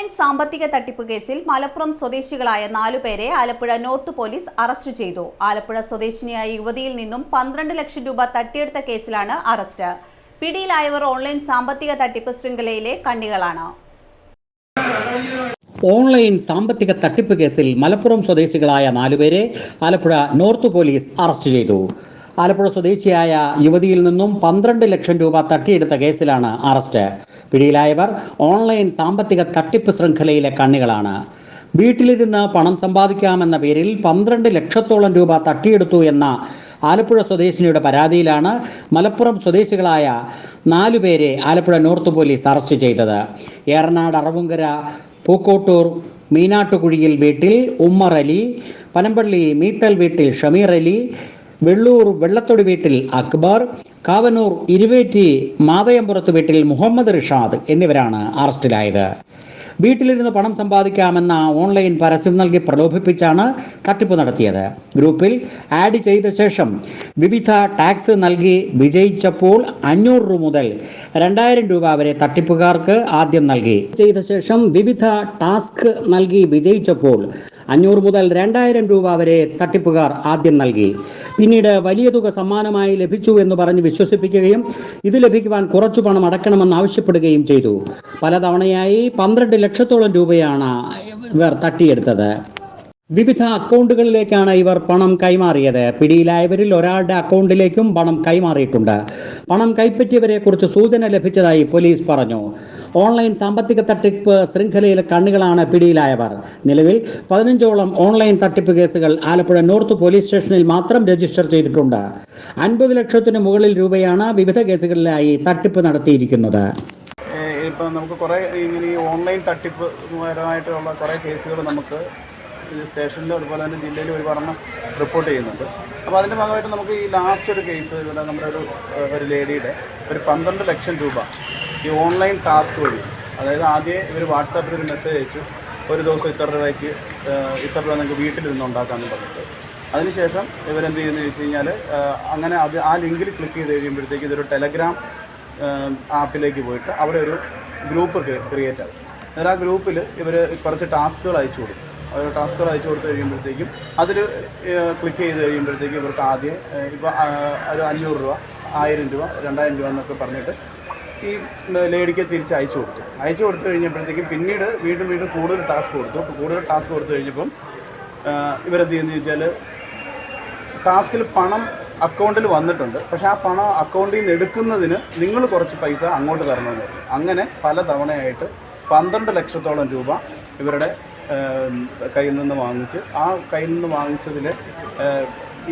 Online സാമ്പത്തിക തട്ടിപ്പ് കേസിൽ മലപ്പുറം സ്വദേശികളായ നാലുപേരെ ആലപ്പുഴ നോർത്ത് പോലീസ് അറസ്റ്റ് ചെയ്തു. ആലപ്പുഴ സ്വദേശിനിയായ യുവതിയിൽ നിന്നും പന്ത്രണ്ട് ലക്ഷം രൂപ തട്ടിയെടുത്ത കേസിലാണ് അറസ്റ്റ്. പിടിയിലായവർ ഓൺലൈൻ സാമ്പത്തിക തട്ടിപ്പ് ശൃംഖലയിലെ കണ്ണികളാണ്. ഓൺലൈൻ സാമ്പത്തിക തട്ടിപ്പ് കേസിൽ മലപ്പുറം സ്വദേശികളായ നാലുപേരെ ആലപ്പുഴ നോർത്ത് പോലീസ് അറസ്റ്റ് ചെയ്തു. ആലപ്പുഴ സ്വദേശിയായ യുവതിയിൽ നിന്നും പന്ത്രണ്ട് ലക്ഷം രൂപ തട്ടിയെടുത്ത കേസിലാണ് അറസ്റ്റ്. പിടിയിലായവർ ഓൺലൈൻ സാമ്പത്തിക തട്ടിപ്പ് ശൃംഖലയിലെ കണ്ണികളാണ്. വീട്ടിലിരുന്ന് പണം സമ്പാദിക്കാമെന്ന പേരിൽ പന്ത്രണ്ട് ലക്ഷത്തോളം രൂപ തട്ടിയെടുത്തു എന്ന ആലപ്പുഴ സ്വദേശിനിയുടെ പരാതിയിലാണ് മലപ്പുറം സ്വദേശികളായ നാലുപേരെ ആലപ്പുഴ നോർത്ത് പോലീസ് അറസ്റ്റ് ചെയ്തത്. ഏറനാട് അറവുങ്കര പൂക്കോട്ടൂർ മീനാട്ടുകുഴിയിൽ വീട്ടിൽ ഉമ്മർ അലി പനമ്പള്ളി മീത്തൽ വീട്ടിൽ ഷമീർ അലി വെള്ളൂർ വെള്ളത്തൊടി വീട്ടിൽ അക്ബർ കാവനൂർ ഇരുവേറ്റി മാതയമ്പുറത്ത് വീട്ടിൽ മുഹമ്മദ് റിഷാദ് എന്നിവരാണ് അറസ്റ്റിലായത്. വീട്ടിലിരുന്ന് പണം സമ്പാദിക്കാമെന്ന ഓൺലൈൻ പരസ്യം നൽകി പ്രലോഭിപ്പിച്ചാണ് തട്ടിപ്പ് നടത്തിയത്. ഗ്രൂപ്പിൽ ആഡ് ചെയ്ത ശേഷം വിവിധ ടാക്സ് നൽകി വിജയിച്ചപ്പോൾ അഞ്ഞൂറ് രൂപ മുതൽ രണ്ടായിരം രൂപ വരെ തട്ടിപ്പുകാർക്ക് ആദ്യം നൽകി. ചെയ്ത ശേഷം വിവിധ ടാസ്ക് നൽകി വിജയിച്ചപ്പോൾ അഞ്ഞൂറ് മുതൽ രണ്ടായിരം രൂപ വരെ തട്ടിപ്പുകാർ ആദ്യം നൽകി. പിന്നീട് വലിയ തുക സമ്മാനമായി ലഭിച്ചു എന്ന് പറഞ്ഞ് വിശ്വസിപ്പിക്കുകയും ഇത് ലഭിക്കുവാൻ കുറച്ചു പണം അടക്കണമെന്ന് ആവശ്യപ്പെടുകയും ചെയ്തു. പലതവണയായി പന്ത്രണ്ട് ലക്ഷത്തോളം രൂപയാണ് ഇവർ തട്ടിയെടുത്തത്. വിവിധ അക്കൗണ്ടുകളിലേക്കാണ് ഇവർ പണം കൈമാറിയത്. പിടിയിലായവരിൽ ഒരാളുടെ അക്കൗണ്ടിലേക്കും പണം കൈമാറിയിട്ടുണ്ട്. പണം കൈപ്പറ്റിയവരെ കുറിച്ച് സൂചന ലഭിച്ചതായി പോലീസ് പറഞ്ഞു. ഓൺലൈൻ സാമ്പത്തിക തട്ടിപ്പ് ശൃംഖലയിലെ കണ്ണുകളാണ് പിടിയിലായവർ. നിലവിൽ പതിനഞ്ചോളം ഓൺലൈൻ തട്ടിപ്പ് കേസുകൾ ആലപ്പുഴ നോർത്ത് പോലീസ് സ്റ്റേഷനിൽ മാത്രം രജിസ്റ്റർ ചെയ്തിട്ടുണ്ട്. അൻപത് ലക്ഷത്തിന് മുകളിൽ രൂപയാണ് വിവിധ കേസുകളിലായി തട്ടിപ്പ് നടത്തിയിരിക്കുന്നത്. ഇപ്പം നമുക്ക് കുറേ ഇങ്ങനെ ഈ ഓൺലൈൻ തട്ടിപ്പ് പരമായിട്ടുള്ള കുറേ കേസുകൾ നമുക്ക് സ്റ്റേഷനിലും അതുപോലെ തന്നെ ജില്ലയിലും ഒരുപാടെണ്ണം റിപ്പോർട്ട് ചെയ്യുന്നുണ്ട്. അപ്പോൾ അതിന്റെ ഭാഗമായിട്ട് നമുക്ക് ഈ ലാസ്റ്റ് ഒരു കേസ് ഇവിടെ നമ്മുടെ ഒരു ഒരു ലേഡിയുടെ ഒരു പന്ത്രണ്ട് ലക്ഷം രൂപ ഈ ഓൺലൈൻ ടാസ്ക് വഴി അതായത് ആദ്യം ഇവർ വാട്സാപ്പിൽ ഒരു മെസ്സേജ് അയച്ചു ഒരു ദിവസം ഇത്ര രൂപയ്ക്ക് ഇത്ര രൂപ നിങ്ങൾക്ക് വീട്ടിലിരുന്ന് ഉണ്ടാക്കാമെന്ന് പറഞ്ഞിട്ട്. അതിനുശേഷം ഇവരെന്ത് ചെയ്യുന്നു ചോദിച്ചു കഴിഞ്ഞാൽ അങ്ങനെ അത് ആ ലിങ്കിൽ ക്ലിക്ക് ചെയ്ത് കഴിയുമ്പോഴത്തേക്ക് ഇതൊരു ടെലഗ്രാം ആപ്പിലേക്ക് പോയിട്ട് അവിടെ ഒരു ഗ്രൂപ്പ് ക്രിയേറ്റ് ആകും എന്നിട്ട് ആ ഗ്രൂപ്പിൽ ഇവർ കുറച്ച് ടാസ്കുകൾ അയച്ചു കൊടുക്കും. അവർ ടാസ്കുകൾ അയച്ചു കൊടുത്തു കഴിയുമ്പോഴത്തേക്കും അതിൽ ക്ലിക്ക് ചെയ്ത് കഴിയുമ്പോഴത്തേക്കും ഇവർക്ക് ആദ്യം ഇപ്പോൾ ഒരു അഞ്ഞൂറ് രൂപ ആയിരം രൂപ രണ്ടായിരം രൂപ എന്നൊക്കെ പറഞ്ഞിട്ട് ഈ ലേഡിക്ക് തിരിച്ച് അയച്ചു കൊടുത്തു. അയച്ചു കൊടുത്തു കഴിഞ്ഞപ്പോഴത്തേക്കും പിന്നീട് വീണ്ടും വീണ്ടും കൂടുതൽ ടാസ്ക് കൊടുത്തു. കൂടുതൽ ടാസ്ക് കൊടുത്തു കഴിഞ്ഞപ്പം ഇവരെന്ത് ചെയ്യുന്നത് ചോദിച്ചാൽ ടാസ്കിൽ പണം അക്കൗണ്ടിൽ വന്നിട്ടുണ്ട്. പക്ഷെ ആ പണം അക്കൗണ്ടിൽ നിന്ന് എടുക്കുന്നതിന് നിങ്ങൾ കുറച്ച് പൈസ അങ്ങോട്ട് തരണമെന്ന് പറഞ്ഞു. അങ്ങനെ പല തവണയായിട്ട് പന്ത്രണ്ട് ലക്ഷത്തോളം രൂപ ഇവരുടെ കയ്യിൽ നിന്ന് വാങ്ങിച്ച് ആ കയ്യിൽ നിന്ന് വാങ്ങിച്ചതിൽ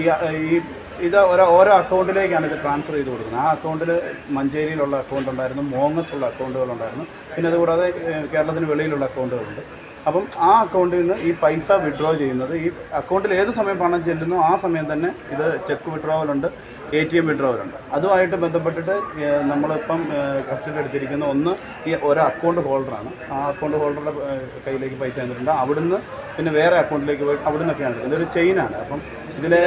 ഈ ഈ ഇത് ഓരോ ഓരോ അക്കൗണ്ടിലേക്കാണ് ഇത് ട്രാൻസ്ഫർ ചെയ്ത് കൊടുക്കുന്നത്. ആ അക്കൗണ്ടിൽ മഞ്ചേരിയിലുള്ള അക്കൗണ്ട് ഉണ്ടായിരുന്നു മോങ്ങത്തുള്ള അക്കൗണ്ടുകളുണ്ടായിരുന്നു പിന്നെ അതുകൂടാതെ കേരളത്തിന് വെളിയിലുള്ള അക്കൗണ്ടുകളുണ്ട്. അപ്പം ആ അക്കൗണ്ടിൽ നിന്ന് ഈ പൈസ വിഡ്രോ ചെയ്യുന്നത് ഈ അക്കൗണ്ടിൽ ഏത് സമയം പണം ചെല്ലുന്നു ആ സമയം തന്നെ ഇത് ചെക്ക് വിഡ്രോവലുണ്ട് എ ടി എം വിഡ്രോവലുണ്ട്. അതുമായിട്ട് ബന്ധപ്പെട്ടിട്ട് നമ്മളിപ്പം കസ്റ്റഡി എടുത്തിരിക്കുന്ന ഒന്ന് ഈ ഒരു അക്കൗണ്ട് ഹോൾഡറാണ്. ആ അക്കൗണ്ട് ഹോൾഡറുടെ കയ്യിലേക്ക് പൈസ തന്നിട്ടുണ്ട്. അവിടുന്ന് പിന്നെ വേറെ അക്കൗണ്ടിലേക്ക് പോയി അവിടെ നിന്നൊക്കെയാണ്. ഇതൊരു ചെയിനാണ്. അപ്പം ഇതിലെ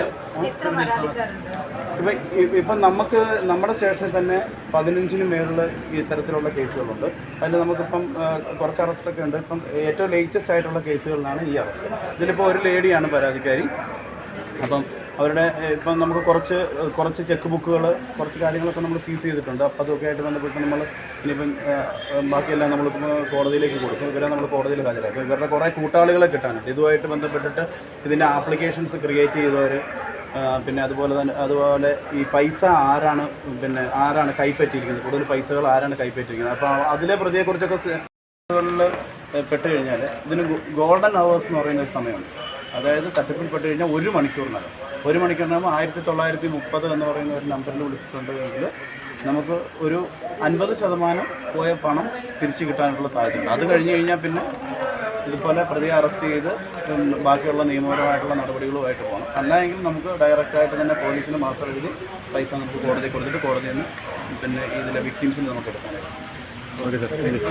ഇപ്പം ഇപ്പം നമുക്ക് നമ്മുടെ സ്റ്റേഷനിൽ തന്നെ പതിനഞ്ചിന് മേളിൽ ഈ തരത്തിലുള്ള കേസുകളുണ്ട്. അതിൽ നമുക്കിപ്പം കുറച്ച് അറസ്റ്റൊക്കെ ഉണ്ട്. ഇപ്പം ഏറ്റവും ലേറ്റസ്റ്റ് ആയിട്ടുള്ള കേസുകളിലാണ് ഈ അറസ്റ്റ് ഇതിലിപ്പോൾ ഒരു ലേഡിയാണ് പരാതിക്കാരി. അപ്പം അവരുടെ ഇപ്പം നമുക്ക് കുറച്ച് കുറച്ച് ചെക്ക് ബുക്കുകൾ കുറച്ച് കാര്യങ്ങളൊക്കെ നമ്മൾ സീസ് ചെയ്തിട്ടുണ്ട്. അപ്പോൾ അതൊക്കെ ആയിട്ട് ബന്ധപ്പെട്ട് നമ്മൾ ഇനിയിപ്പം ബാക്കിയെല്ലാം നമ്മളിപ്പോൾ കോടതിയിലേക്ക് കൊടുക്കും. ഇവരെ നമ്മൾ കോടതിയിൽ ഹാജരാക്കും. ഇവരുടെ കുറേ കൂട്ടാളികളെ കിട്ടാനുണ്ട്. ഇതുമായിട്ട് ബന്ധപ്പെട്ടിട്ട് ഇതിന്റെ ആപ്ലിക്കേഷൻസ് ക്രിയേറ്റ് ചെയ്തവർ പിന്നെ അതുപോലെ തന്നെ അതുപോലെ ഈ പൈസ ആരാണ് പിന്നെ ആരാണ് കൈപ്പറ്റിയിരിക്കുന്നത്? കൂടുതൽ പൈസകൾ ആരാണ് കൈപ്പറ്റിയിരിക്കുന്നത്? അപ്പോൾ അതിലെ പ്രതിയെക്കുറിച്ചൊക്കെ പെട്ട് കഴിഞ്ഞാൽ ഇതിന് ഗോൾഡൻ അവേഴ്സ് എന്ന് പറയുന്ന ഒരു സമയമുണ്ട്. അതായത് തട്ടിപ്പിൽ പെട്ട് കഴിഞ്ഞാൽ ഒരു മണിക്കൂറിനകം. ഒരു മണിക്കൂറിനാകുമ്പോൾ ആയിരത്തി തൊള്ളായിരത്തി മുപ്പത് എന്ന് പറയുന്ന ഒരു നമ്പറിൽ വിളിച്ചിട്ടുണ്ടെങ്കിൽ നമുക്ക് ഒരു അൻപത് ശതമാനം പോയ പണം തിരിച്ചു കിട്ടാനുള്ള സാധ്യതയുണ്ട്. അത് കഴിഞ്ഞ് കഴിഞ്ഞാൽ പിന്നെ ഇതുപോലെ പ്രതിയെ അറസ്റ്റ് ചെയ്ത് ബാക്കിയുള്ള നിയമപരമായിട്ടുള്ള നടപടികളുമായിട്ട് പോകണം. അല്ലെങ്കിൽ നമുക്ക് ഡയറക്റ്റായിട്ട് തന്നെ പോലീസിന് മാത്രം എഴുതി പൈസ നമുക്ക് കോടതി കൊടുത്തിട്ട് കോടതിയിൽ നിന്ന് പിന്നെ ഇതിലെ വിക്ടിംസിന് നമുക്ക് എടുക്കാനായിട്ട്